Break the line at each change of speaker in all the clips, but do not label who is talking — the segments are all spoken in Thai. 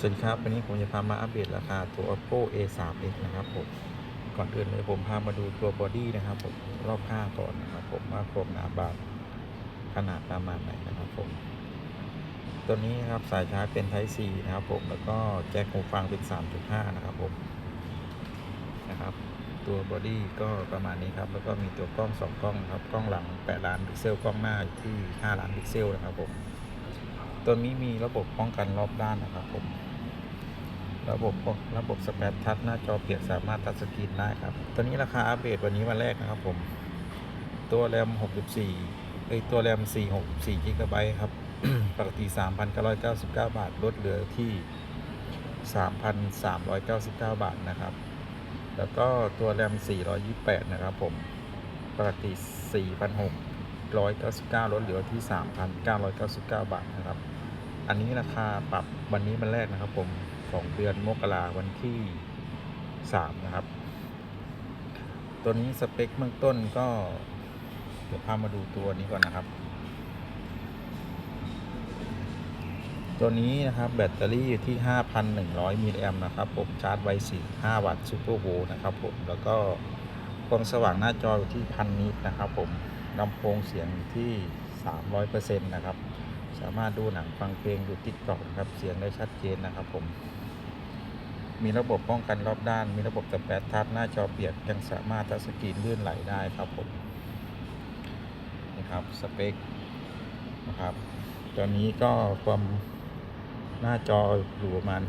สวัสดีครับ วันนี้ผมจะพามาอัปเดตราคาตัว oppo a 3 x นะครับผมก่อนอื่นเลยผมพามาดูตัวบอดี้นะครับผมรอบข้างก่อนนะครับผมว่าโครงหนาบางขนาดประมาณไหนนะครับผมตัวนี้นะครับสายชาร์จเป็น Type C นะครับผมแล้วก็แจ็คหูฟังเป็น 3.5 นะครับผมนะครับ ตัวบอดี้ก็ประมาณนี้ครับแล้วก็มีตัวกล้อง 2 กล้องครับกล้องหลัง 8 ล้านพิกเซลกล้องหน้าที่ 5 ล้านพิกเซลนะครับผมตัวนี้มีระบบป้องกันรอบด้านนะครับผม ระบบระบบสเปซทัชหน้าจอเปียกสามารถทัชสกรีนได้ครับ ตัวนี้ราคาอัปเดตวันนี้วันแรกนะครับผม ตัวแรม 64เอ้ยตัวแรม 464 g b ครับ ปกติ 3,999 บาท ลดเหลือที่ 3,399 บาทนะครับ แล้วก็ตัวแรม 428 นะครับผม ปกติ 4,699 ลดเหลือที่ 3,999 บาทนะครับ อันนี้ราคาปรับวันนี้มันแรกนะครับผม ของเดือนมกราวันที่3นะครับ ตัวนี้สเปคเบื้องต้นก็เดี๋ยวพามาดูตัวนี้ก่อนนะครับ ตัวนี้นะครับแบตเตอรี่อยู่ที่ 5,100 มิลลิแอมนะครับผมชาร์จไว45วัตต์ซูเปอร์โวลต์นะครับผมแล้วก็ความสว่างหน้าจออยู่ที่พันนิตนะครับผมลำโพงเสียงอยู่ที่ 300%นะครับ สามารถดูหนังฟังเพลงดูติ๊กต็อกนะครับ เสียงได้ชัดเจนนะครับผม มีระบบป้องกันรอบด้าน มีระบบสเปซทัชหน้าจอเปียก ยังสามารถทัชสกรีนลื่นไหลได้ครับผมนี่ครับสเปคนะครับตัวนี้ก็ความหน้าจออยู่ประมาณ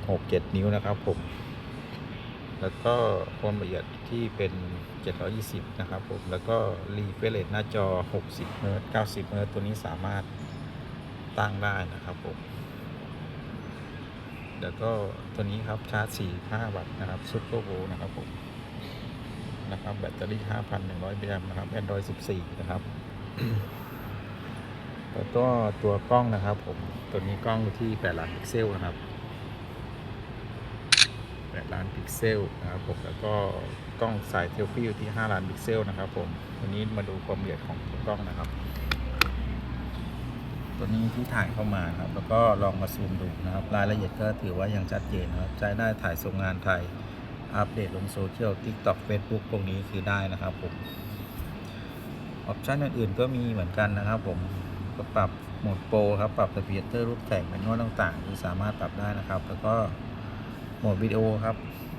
6.67 นิ้วนะครับผม แล้วก็ความละเอียดที่เป็น 720 นะครับผม แล้วก็รีเฟรชเรทหน้าจอ 60เฮิร์ตซ์90เฮิร์ตซ์ตัวนี้สามารถตั้งได้นะครับผม แล้วก็ตัวนี้ครับชาร์จ 45 วัตต์นะครับซุปเปอร์โวล์นะครับผมนะครับแบตเตอรี่ 5,100มิลลิแอมนะครับ Android 14 นะครับ แล้วก็ตัวกล้องนะครับผม ตัวนี้กล้องที่ 8 ล้านพิกเซลนะครับ 8 ล้านพิกเซลนะครับผม แล้วก็กล้องสายเซลฟี่อยู่ที่ 5 ล้านพิกเซลนะครับผมตัวนี้มาดูความละเอียดของตัวกล้องนะครับ ตัวนี้ที่ถ่ายเข้ามาครับ แล้วก็ลองมาซูมดูนะครับ รายละเอียดก็ถือว่ายังชัดเจนนะครับ ใช้ได้ถ่ายส่งงานไทย อัปเดตลงโซเชียล TikTok Facebook พวกนี้คือได้นะครับผม ออปชันอื่นๆก็มีเหมือนกันนะครับผม ก็ปรับโหมดโปรครับ ปรับสปีดเตอร์รูปแต่งเป็นนวดต่างๆที่สามารถปรับได้นะครับ แล้วก็โหมดวิดีโอครับ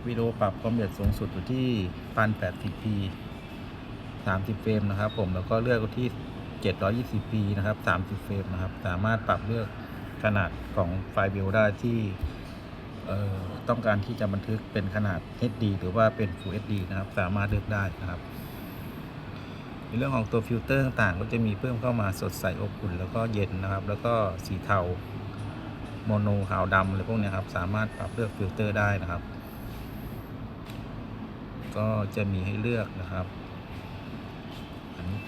วิดีโอปรับความละเอียดสูงสุดอยู่ที่ 1080p 30เฟรมนะครับผม แล้วก็เลือกที่ 720p นะครับ30เฟรมนะครับ สามารถปรับเลือกขนาดของไฟล์วิวได้ที่เอ่อต้องการที่จะบันทึกเป็นขนาด HD หรือว่าเป็น Full HD นะครับ สามารถเลือกได้นะครับ ในเรื่องของตัวฟิลเตอร์ต่างๆ ก็จะมีเพิ่มเข้ามาสดใสอบอุ่น แล้วก็เย็นนะครับ แล้วก็สีเทาโมโนขาวดำอะไรพวกนี้ครับ สามารถปรับเลือกฟิลเตอร์ได้นะครับ ก็จะมีให้เลือกนะครับ อันนี้